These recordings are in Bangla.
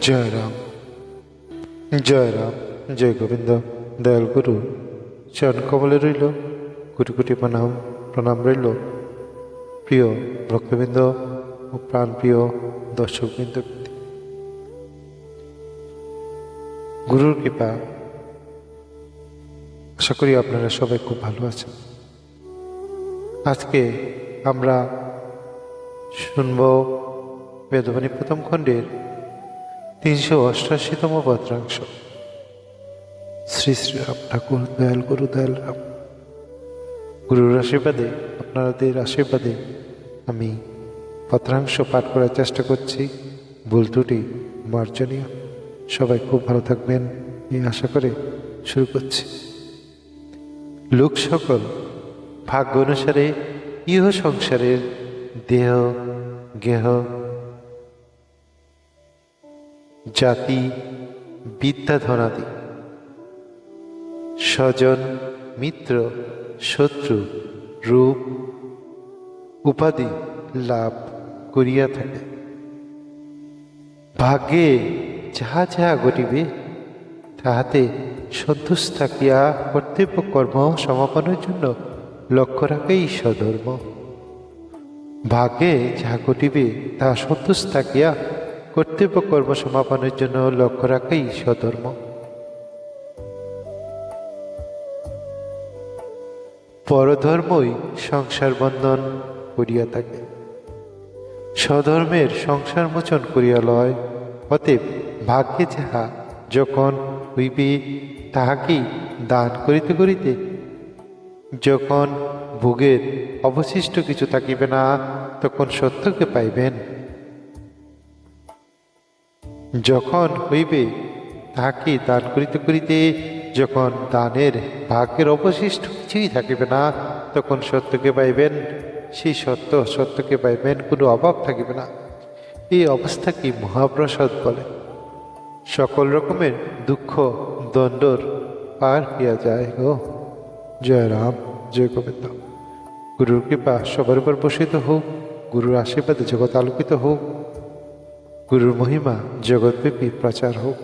জয় রাম। জয় রাম। জয় গোবিন্দ। দয়াল গুরু। চরণ কমলে রইল। কোটি কোটি প্রণাম প্রণাম রইল। প্রিয় ভক্তবৃন্দ ও প্রাণপ্রিয় দর্শকবৃন্দ। গুরুর কৃপা। আশা করি আপনারা সবাই খুব ভালো আছেন। আজকে আমরা শুনব বেদবাণী প্রথম খণ্ডের তিনশো অষ্টাশিতম পত্রাংশ। শ্রী শ্রীরাম ঠাকুর, দয়াল গুরু, দয়াল রাম। গুরুর আশীর্বাদে, আপনাদের আশীর্বাদে আমি পত্রাংশ পাঠ করার চেষ্টা করছি। ভুল ত্রুটি মার্জনীয়। সবাই খুব ভালো থাকবেন এই আশা করে শুরু করছি। লোক সকল ভাগ্য অনুসারে ইহ সংসারের দেহ, গেহ জাতি বিদ্যাধনাদি স্বজন মিত্র, শত্রু, রূপ, উপাধি লাভ করিয়া থাকে। ভাগ্যে যাহা যাহা ঘটিবে, তাহাতে সন্তোষ থাকিয়া কর্তব্য কর্ম সমাপনের জন্য লক্ষ্য রাখাই স্বধর্ম। ভাগ্যে যাহা ঘটিবে, তাহা সন্তোষ থাকিয়া কর্তব্য কর্ম সমাপনের জন্য লক্ষ্য রাখাই স্বধর্ম। পরধর্মই সংসার বন্ধন করিয়া থাকে। স্বধর্মের সংসার মোচন করিয়া লয়, অতএব ভাগ্যে যাহা যখন হইবে তাহাকেই দান করিতে করিতে যখন ভোগের অবশিষ্ট কিছু থাকিবে না, তখন সত্যকে পাইবেন। যখন হইবে, তাহাকে দান করিতে করিতে যখন দানের ভাগ্যের অবশিষ্ট কিছুই থাকিবে না, তখন সত্যকে পাইবেন, সেই সত্য সত্যকে পাইবেন, কোনো অভাব থাকিবে না। এই অবস্থাকে মহাপ্রসাদ বলে। সকল রকমের দুঃখ, দণ্ডর পার হইয়া যায় গো। জয় রাম, জয় গোবিন্দ। গুরুর কৃপা সবার উপর বসিত হোক, গুরুর আশীর্বাদে জগৎ আলোকিত হোক। গুরুর মহিমা জগৎব্যাপী প্রচার হোক।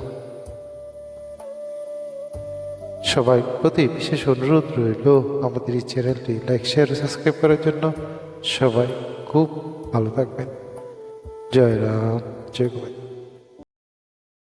সবাই প্রতি বিশেষ অনুরোধ রইল আমাদের এই চ্যানেলটি লাইক, শেয়ার, সাবস্ক্রাইব করার জন্য। সবাই খুব ভালো থাকবেন। জয় রাম, জয় গোবিন্দ।